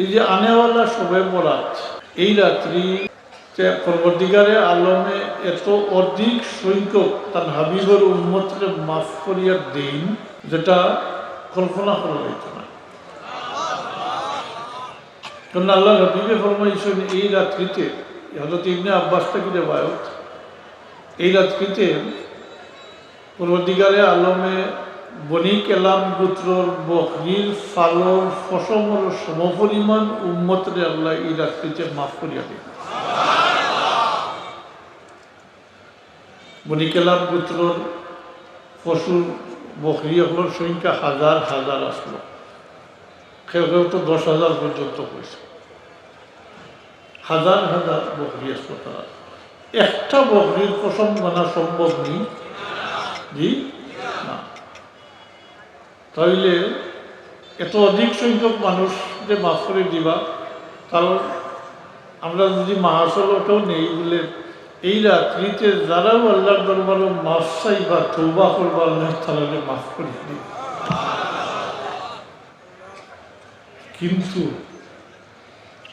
এই যে আনেওয়ালা সবে বরাত, এই রাত্রি যে পরবর্তীকারে আলমে এত অধিক সংখ্যক তার হাবিবর উন্মতকে মাফ করিয়ার দিন, যেটা কল্পনা করা যেত না। কারণ আল্লাহ হাবিবে ফরমাইছেন, এই রাত্রিতে হজরত ইবনে আব্বাস থেকে রেবায়ত এই রাত্রিতে পূর্বদিগারে আলমে বনি কেলাম গোত্রর বকরির ফালর ফসমর সমপরিমাণ উম্মতরে আল্লাহ এই রাত্রিতে মাফ করিয়া দিন। বনি কেলাম গোত্রর পশুর বকরি এগুলোর সংখ্যা হাজার হাজার আসলো। কেউ কেউ তো দশ হাজার পর্যন্ত হয়েছে হাজার হাজার বকরি আসলো তারা। একটা বকরির পশম মানা সম্ভব নেই। জি? না। তাইলে এত অধিক সংখ্যক মানুষ যে মাফ করে দিবা কারণ আমরা যদি মাহাসলকেও নেই বলে এই রাত্রিতে যারাও আল্লাহর দরবারে মাফ চাইবা তৌবা করবা আল্লাহ তাহলে মাফ করে দিই কিন্তু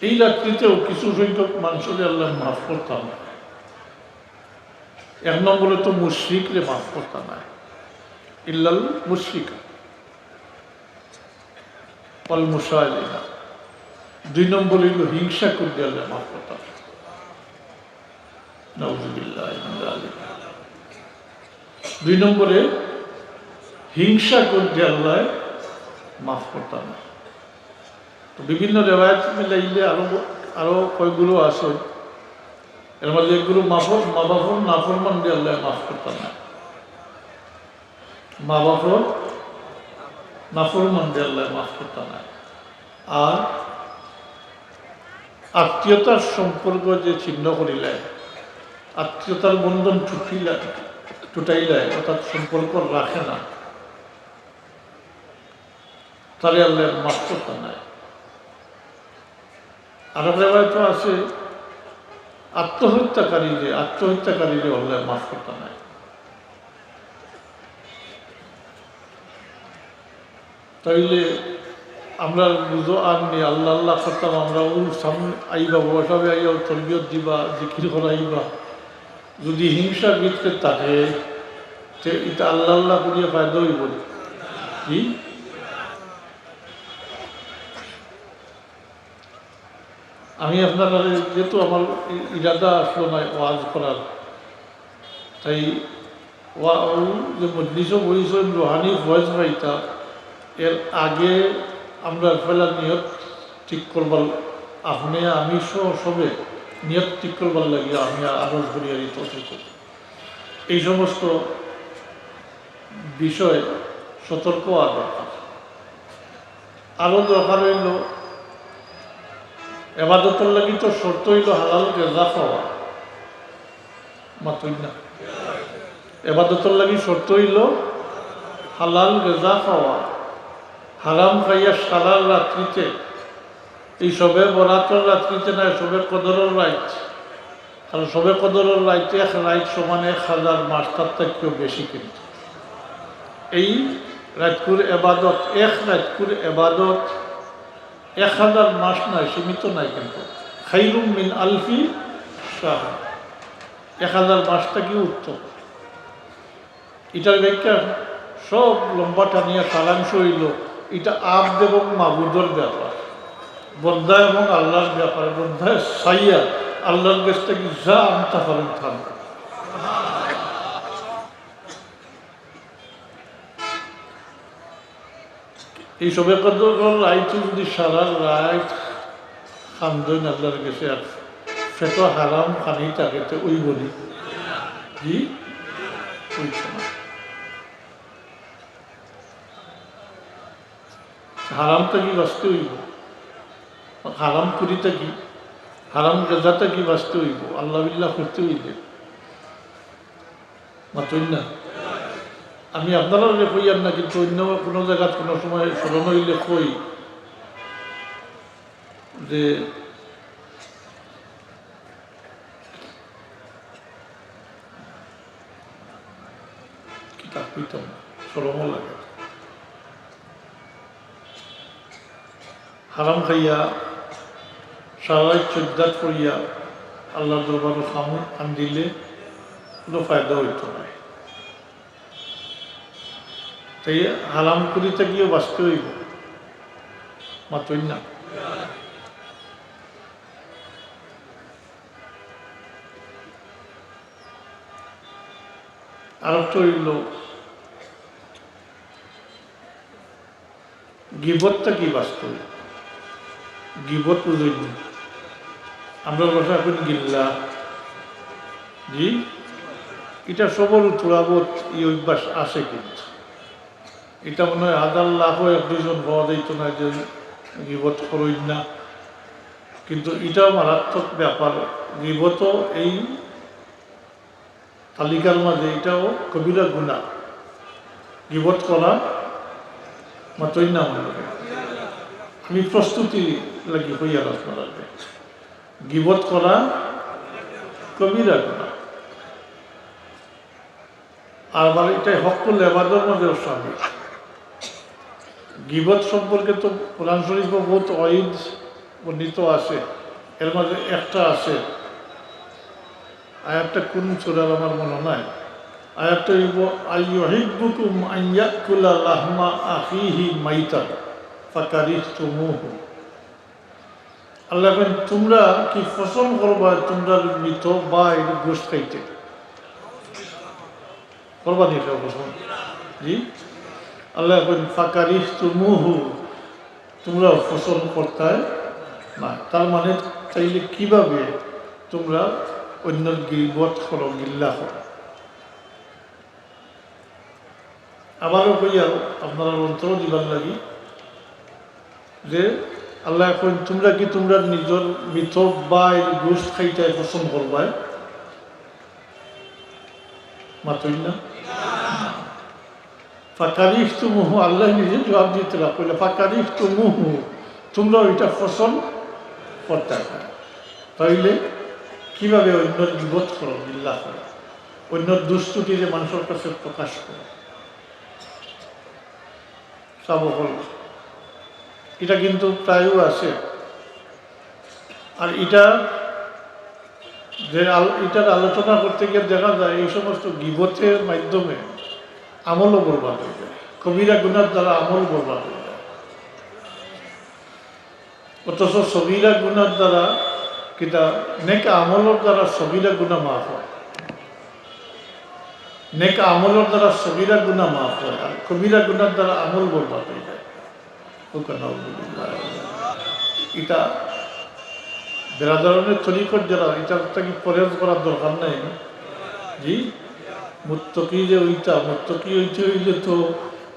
এই রাত্রিতেও কিছু সংখ্যক মানুষের আল্লাহ মাফ করতাম না। এক নম্বরে তো মুশ্রিকরে মাফ করতাম না। ইল্লাল মুশ্রিকা পল মুসাইলিনা দুই নম্বর হইল হিংসা করে আল্লাহ মাফ করতাম নাউজুবিল্লাহ মিন দুই নম্বরে হিংসা করে আল্লাহ মাফ করতাম তো বিভিন্ন রেওয়ায়ত মিলাইলে আরও আরও কয়েকগুলো আছে। এর মধ্যে এগুলো মাফর মা বাপর নাফরমান দিয়ে আল্লাহ মাফ করতাম মা বাপর নাফরমান দিয়ে আল্লাহ মাফ করতাম না আর আত্মীয়তার সম্পর্ক যে ছিন্ন করিলে, আত্মীয়তার বন্ধন টুটিলা টুটাইলে অর্থাৎ সম্পর্ক রাখে না তাহলে আল্লাহ মাফ করতাম না আর তো আছে আত্মহত্যাকারী যে আত্মহত্যাকারী যে আল্লাহ মাফ করতাম না তাইলে আমরা বুঝো আর নেই, আল্লাহ আল্লাহ করতাম আমরা ওর সামনে আইবা, বসাবে আইয়া তরবিয়ত দিবা, জিকির করাইবা যদি হিংসা ভিতরে থাকে, তে এটা আল্লাহ আল্লাহ করিয়া ফায়দা হইব কি? আমি আপনার যেহেতু আমার ইরাদা আসলো না ওয়াজ করার, তাই ওয়া যে মজলিসও বইছেন রোহানি ভয়েস পাইতা এর আগে আমরা ফেলার নিয়ত ঠিক করবার আপনি আমি সবে নিয়ত ঠিক করবার লাগে আমি আরজ করিয়া দিত এই সমস্ত বিষয় সতর্ক আর দরকার। আরও দরকার হইল, এবাদতের লাগি তো শর্ত হইল হালাল গেজা খাওয়া মাতুই না। এবাদতের লাগি শর্ত হইল হালাল গেজা খাওয়া হারাম খাইয়া সারা রাত্রিতে, এই সবে বরাতর রাত্রিতে নয় সবে কদরের রাইত কারণ সবে কদরের রাইতে এক রাইত সমান এক হাজার মাস তার থেকেও বেশি কিন্তু। এই রাজকুর এবাদত, এক রাজকুর এবাদত, এক হাজার মাস নয় সীমিত নাই কিন্তু। খাইরুম মিন আলফি শাহ। এক হাজার মাসটা কি উত্তম। এটার ব্যাখ্যা সব লম্বা টানিয়া সারাংশ হইল এটা আব এবং মাবুদর ব্যাপার। বন্ধা এবং আল্লাহর ব্যাপার বন্ধায় সাইয়া, আল্লাহর কাছ থেকে যা আনতে পারেন থাকবে এই কদর রাইতে যদি সারা রাইট খান্দন আল্লাহর কাছে আর ফেট হারাম খানি থাকে তো ওই বলি। জি ওইছে না হারামটা কি বাঁচতে হইব। হারাম করিটা কি হারাম গেজাটা থাকি বাঁচতে হইব, আল্লাহ করতে মাতই না? আমি আপনারা কইয়ার না, কিন্তু অন্য কোনো জায়গায় কোনো সময় স্মরণ হইলে কই যে কিতাব কইতাম স্মরণও লাগে। হারাম খাইয়া সারাই চোদ্দাত করিয়া আল্লাহ দরবার খাম খান দিলে কোনো ফায়দা হইতো না। তাই হারাম করিতে গিয়ে বাঁচতে হইব। মাতই না। আরেকটা হইল, গিবতটা কি বাস্তব গিবত বুঝইনি আমরা কথা এখন গিল্লা। জি? এটা সবর তোলাবত এই অভ্যাস আসে কিন্তু। এটা মনে হয় হাজার লাখ এক দুজন হওয়া যাইত না যে গিবত করই না। কিন্তু এটাও মারাত্মক ব্যাপার। গিবত এই তালিকার মাঝে এটাও কবিরা গুণা। গিবত করা মাত্রই না আমি প্রস্তুতি লাগি হইয়া গিবত করা, কবিরা আর আবার এটাই হক মধ্যেও স্বামী গিবত সম্পর্কে তো কোরআন শরীফ বহুত অইদ বর্ণিত আছে। এর মাঝে একটা আছে। আয়াতটা কোন চোরার আমার মনে নাই। আয়াতটা হইব, আইয়ুহিব্বুকুম আন ইয়াকুলা লাহমা আখিহি মাইতান ফাকারিহতুমুহু। আল্লাহ বলেন তোমরা কি পছন্দ করবা, তোমরা মৃত বা এই গোষ্ঠ খাইতে? করবা নি আল্লাহ বলেন ফাকারিহতুমুহু তোমরা ফসল করতে না। তার মানে চাইলে কীভাবে তোমরা অন্য গিলবত করো, গিল্লা করো? আবারও কইয়া আপনারা অন্তর দিবার লাগি যে আল্লাহ এখন তোমরা কি তোমরা নিজের মিথ বা গোষ্ঠ খাইতে পছন্দ করবাই মাতই না? ফাঁকারিফ মুহু আল্লাহ নিজে জবাব দিতে কইলে ফাঁকারিফ তো মুহু তোমরা ওইটা পছন্দ করতে তাইলে কীভাবে অন্যর বিবোধ করো? বিল্লাহ করো অন্যর দুস্তুটি যে মানুষের কাছে প্রকাশ করো। সব হল এটা কিন্তু প্রায়ও আছে। আর এটা যে এটার আলোচনা করতে গিয়ে দেখা যায় এই সমস্ত গিবতের মাধ্যমে আমলও বরবাদ হয়ে যায়। কবিরা গুনার দ্বারা আমল বরবাদ হয়ে যায়। অথচ সবিরা গুনার দ্বারা কিতা নেক আমলের দ্বারা সবিরা গুণা মাফ হয়। নেক আমলের দ্বারা সবিরা গুণা মাফ হয়। আর কবিরা গুণার দ্বারা আমল বরবাদ হয়ে যায়। এটা বেড়াদারণের তরিকর যারা এটা কি পরেজ করার দরকার নাই জি? মুত্তকি যে ওইটা, মুত্তকি ওইটা হইলে তো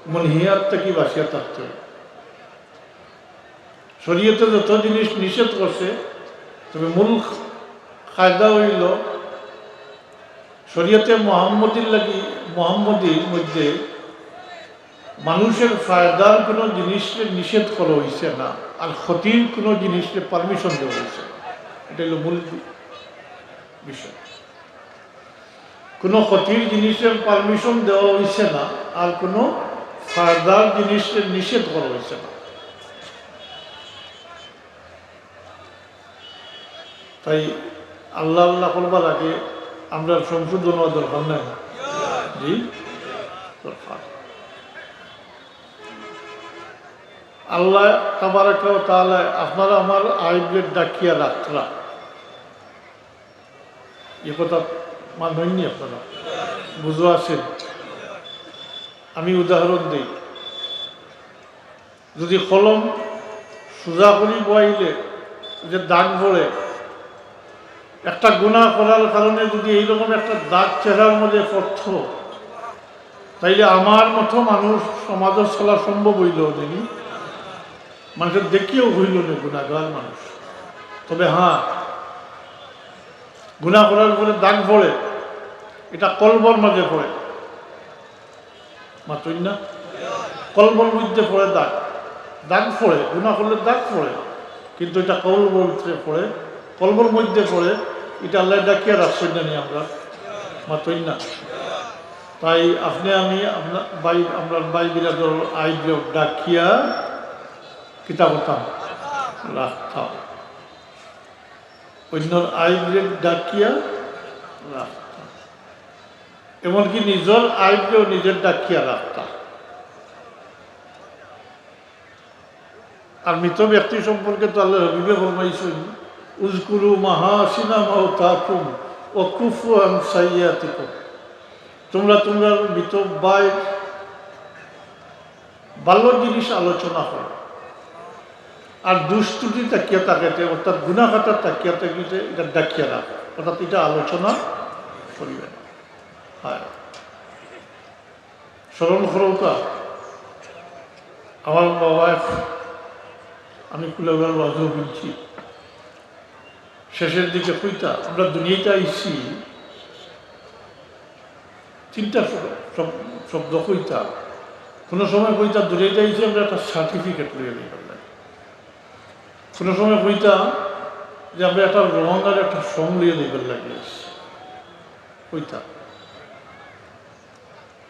মনহিয়ার থেকে বাসিয়া থাকতে শরীয়তে যত জিনিস নিষেধ করছে, তবে মূল কায়দা হইল, শরীয়তে মোহাম্মদীর লাগি, মোহাম্মদীর মধ্যে মানুষের ফায়দার কোনো জিনিসকে নিষেধ করা হয়েছে না, আর ক্ষতির কোনো জিনিসকে পারমিশন দেওয়া হয়েছে এটা হলো মূল বিষয়। কোনো ক্ষতির জিনিসের পারমিশন দেওয়া হয়েছে না, আর কোনো ফায়দার জিনিসের নিষেধ করা হয়েছে না। তাই আল্লাহ আল্লাহ করবার আগে আমরা সংশোধন দরকার নাই। জি? দরকার। আল্লাহ তাবারাকা তাহলে আপনারা আমার আইবের ডাকিয়া রাখরা এ কথা মানবেননি আপনারা? বুঝো আছেন আমি উদাহরণ দিই। যদি কলম সোজা করি বইলে যে দাগ পড়ে, একটা গুণা করার কারণে যদি এইরকম একটা দাগ চেহারার মধ্যে পড়ত, তাইলে আমার মতো মানুষ সমাজের চলা সম্ভব হইল দেখি মানুষের দেখিও হইল না গুণাগার মানুষ। তবে হ্যাঁ গুণা করার পরে দাগ পড়ে, এটা কলবর মাঝে পড়ে। মাত্রই না? কলবর মধ্যে পড়ে দাগ। দাগ পড়ে, গুণা করলে দাগ পড়ে, কিন্তু এটা কলবর ভিতরে পড়ে, কলবর মধ্যে পড়ে, এটা আল্লাহ ডাকিয়া রাখছেন জানি আমরা। মাত্রই না? তাই আপনি আমি আপনার বাই আমরা বাই বিলাদর আইডিয়া ডাকিয়া কিতাবতাম। রাখতাম অন্যর আইবরে ডাকিয়া রাখতা এমনকি নিজের আইবরেও নিজের ডাকিয়া রাখতা আর মৃত ব্যক্তি সম্পর্কে তো আল্লাহ রবিবে ফরমাইছেন উজকুরু মাহাসিনা মাও তাকুম ও কুফু আন সাইয়াতিকুম তোমরা তোমরা মৃত বাই ভালো জিনিস আলোচনা করো। আর দুষ্টুটি তাকিয়া তাকাইতে অর্থাৎ গুণাঘাটার তাকিয়া তাকিতে এটা ডাকিয়া রাখ। অর্থাৎ এটা আলোচনা করিবেন হ্যাঁ। স্মরণ করৌকা আমার বাবা আমি কুলাবার ওয়াজও বলছি, শেষের দিকে কইতা, আমরা দুনিয়াতে আইছি। তিনটা শব্দ- কইতা। কোনো সময় কইতা দূরে যাইছি আমরা একটা সার্টিফিকেট লইয়া নিয়ে কোনো সময় কইতা যে আমরা একটা রং একটা সং লিয়ে নিবার লাগিয়েছি কইতা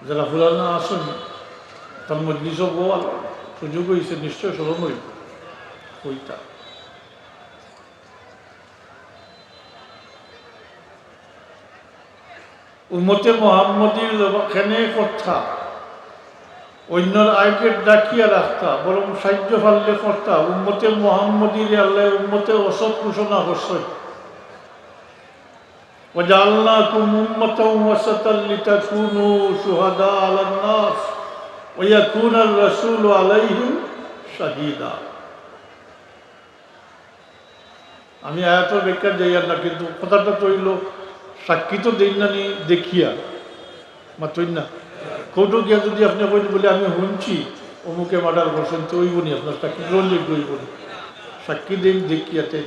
যারা ফুরানা আসেন, তার মজলিস বল, সুযোগ হয়েছে, নিশ্চয় স্মরণ হইব। কইতা উম্মতে মোহাম্মদীর লোকেনে কথা। অন্যর আইকে ডাকিয়া রাখতা বরং সাহায্য ফাললে করতা উম্মতে মোহাম্মদীর আল্লাহ উম্মতে অসৎ ঘোষণা করছে وجعلناكم أمة وسطا لتكونوا شهداء على الناس ويكون الرسول عليهم شهيدا আমি আয়াত ব্যাখ্যা যাইয়ার না কিন্তু কথাটা তৈল সাক্ষী তো দেই না নি দেখিয়া মাত্রই না কৌটো গিয়া যদি আপনি কইন বলে আমি শুনছি অমুকে মার্ডার করছেন তো ওই বনি আপনার সাক্ষী গ্রহণযোগ্য ওই বনি সাক্ষী দিন দেখিয়াতে,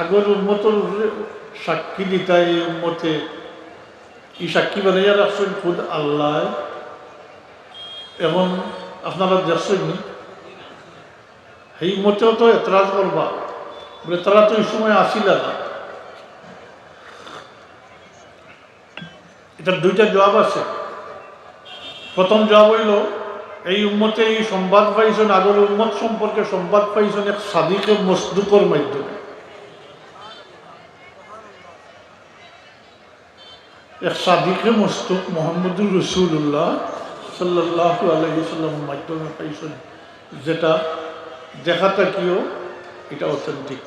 আগর উন্মতর উপরে সাক্ষী দিতা এই উন্মতে এই সাক্ষী বানাইয়া রাখছেন খুদ আল্লাহ? এবং আপনারা দেখছেন সেই মতেও তো এতরাজ করবা, বলে তারা তো এই সময় আসিল না। এটার দুইটা জবাব আছে। প্রথম জবাব হইল এই উম্মতে এই সংবাদ পাইছেন, আগের উম্মত সম্পর্কে সংবাদ পাইছেন এক সাদিকে মসদুকর মাধ্যমে। এক সাদিকে মস্তুক মোহাম্মদুর রসুল্লাহ সাল্লাহ আলহিসাল্লামের মাধ্যমে পাইছেন। যেটা দেখাটা কিও এটা অথেন্টিক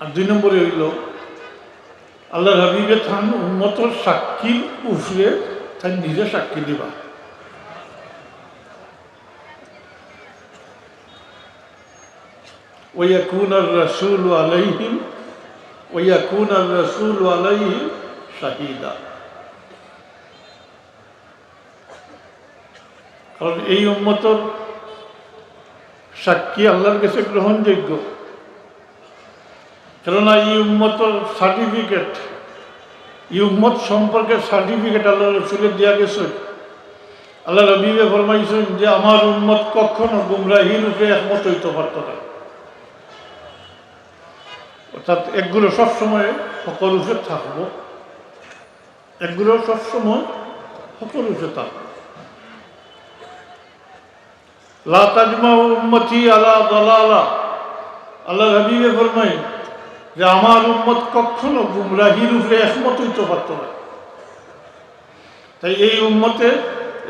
আর দুই নম্বরে হইল আল্লাহ হাবিবে থান উন্নত সাক্ষীর উফরে তাই নিজে সাক্ষী দিবা ويكون الرسول عليهم ويكون الرسول عليهم شهيدا কারণ এই উম্মতর সাক্ষী আল্লাহর কাছে গ্রহণযোগ্য কেননা এই উম্মতর সার্টিফিকেট এই উম্মত সম্পর্কে সার্টিফিকেট আল্লাহ রসুলের দেওয়া গেছে। আল্লাহ রবিবে ফরমাইছেন যে, আমার উম্মত কখনো গুমরাহির রূপে একমত হইতে পারত না। অর্থাৎ একগুলো সবসময় সকল উঠে থাকব। একগুলো সবসময় সকল উঠে থাকব। লা তাজমা উম্মতি আলা দলালা। আল্লাহ হাবিবে ফরমাই যে আমার উম্মত কখনো গুমরাহির উপরে একমত হইতে পারত না। তাই এই উম্মতে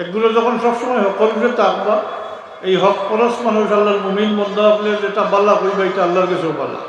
এগুলো যখন সবসময় হকল যে থাকবা এই হক পরশ মানুষ আল্লাহর মুমিন মন্দা আপনি যেটা বাল্লা কইবা, এটা আল্লাহর কাছেও বাল্লা।